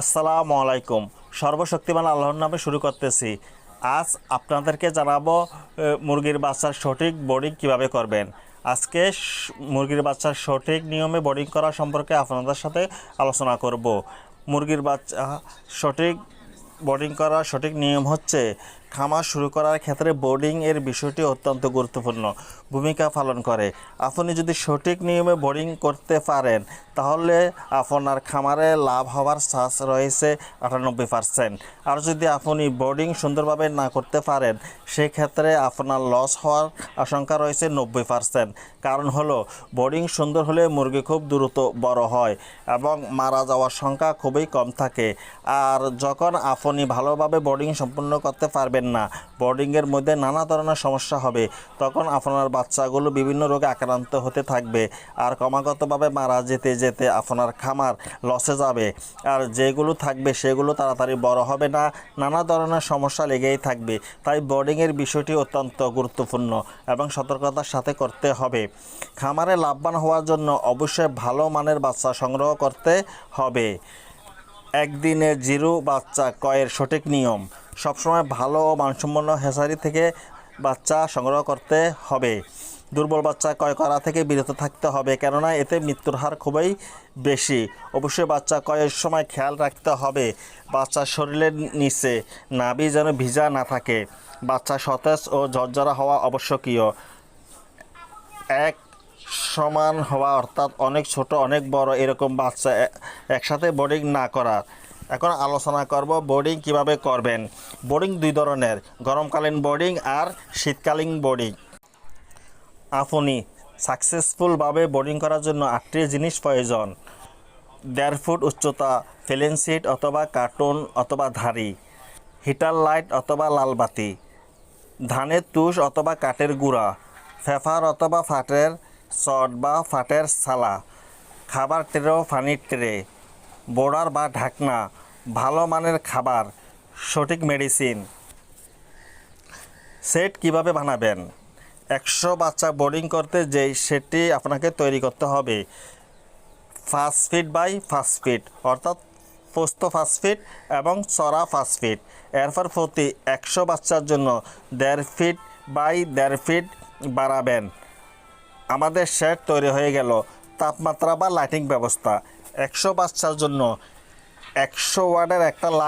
আসসালামু আলাইকুম। সর্বশক্তিমান আল্লাহর নামে শুরু করতেছি। আজ আপনাদেরকে জানাব মুরগির বাচ্চার সঠিক বোর্ডিং কীভাবে করবেন। আজকে মুরগির বাচ্চার সঠিক নিয়মে বোর্ডিং করা সম্পর্কে আপনাদের সাথে আলোচনা করব। মুরগির বাচ্চা সঠিক বোর্ডিং করার সঠিক নিয়ম হচ্ছে খামার শুরু করার ক্ষেত্রে বোর্ডিং এর বিষয়টি অত্যন্ত গুরুত্বপূর্ণ ভূমিকা পালন করে। আপনি যদি সঠিক নিয়মে বোর্ডিং করতে পারেন, তাহলে আপনার খামারে লাভ হওয়ার চান্স রয়েছে আটানব্বই পার্সেন্ট আর যদি আপনি বোর্ডিং সুন্দরভাবে না করতে পারেন, সেক্ষেত্রে আপনার লস হওয়ার আশঙ্কা রয়েছে নব্বই পার্সেন্ট কারণ হলো বোর্ডিং সুন্দর হলে মুরগি খুব দ্রুত বড় হয় এবং মারা যাওয়ার সংখ্যা খুবই কম থাকে। আর যখন আপনি ভালোভাবে বোর্ডিং সম্পূর্ণ করতে পারবেন না। বোর্ডিংয়ের মধ্যে নানা ধরনের সমস্যা হবে। তখন আপনার বাচ্চাগুলো বিভিন্ন রোগে আক্রান্ত হতে থাকবে। আর ক্রমাগতভাবে মারা যেতে যেতে আপনার খামার লসে যাবে। আর যেগুলো থাকবে সেগুলো তাড়াতাড়ি বড় হবে না। নানা ধরনের সমস্যা লেগেই থাকবে। তাই বোর্ডিংয়ের বিষয়টি অত্যন্ত গুরুত্বপূর্ণ এবং সতর্কতার সাথে করতে হবে। খামারে লাভবান হওয়ার জন্য অবশ্যই ভালো মানের বাচ্চা সংগ্রহ করতে হবে। একদিনের জিরো বাচ্চা কয়ের সঠিক নিয়ম। সবসময় ভালো ও মানসম্পন্ন হেসারি থেকে বাচ্চা সংগ্রহ করতে হবে। দুর্বল বাচ্চা ক্রয় করা থেকে বিরত থাকতে হবে, কেননা এতে মৃত্যুর হার খুবই বেশি। অবশ্যই বাচ্চা ক্রয়ের সময় খেয়াল রাখতে হবে বাচ্চার শরীরের নিচে নাভি যেন ভিজা না থাকে। বাচ্চা সতেজ ও ঝরঝরা হওয়া আবশ্যকীয়। এক সমান হওয়া অর্থাৎ অনেক ছোট, অনেক বড় এরকম বাচ্চা একসাথে বোর্ডিং না করা এখন আলোচনা করব বোর্ডিং কীভাবে করবেন। বোর্ডিং দুই ধরনের, গরমকালীন বোর্ডিং আর শীতকালীন বোর্ডিং আপনি সাকসেসফুলভাবে বোর্ডিং করার জন্য আটটি জিনিস প্রয়োজন। দেড় ফুট উচ্চতা ফেলেন সিট অথবা কার্টুন অথবা ধারি হিটার লাইট অথবা লাল বাতি। ধানের তুষ অথবা কাঠের গুঁড়া। ফেফার অথবা ফাটের চট বা ফাটের সালা খাবার ট্রে ও পানির ট্রে বোর্ডার বা ঢাকনা। ভালো মানের খাবার, সঠিক মেডিসিন সেট কীভাবে বানাবেন? একশো বাচ্চা বোর্ডিং করতে যেই সেটটি আপনাকে তৈরি করতে হবে। পাঁচ ফিট বাই পাঁচ ফিট অর্থাৎ পোস্ত পাঁচ ফিট এবং চড়া পাঁচ ফিট এরপর প্রতি একশো বাচ্চার জন্য দেড় ফিট বাই দেড় ফিট বাড়াবেন। আমাদের শেড তৈরি হয়ে গেল। তাপমাত্রা বা লাইটিং ব্যবস্থা। একশো বাচ্চার জন্য একশো ওয়ার্ডের একটা লাইট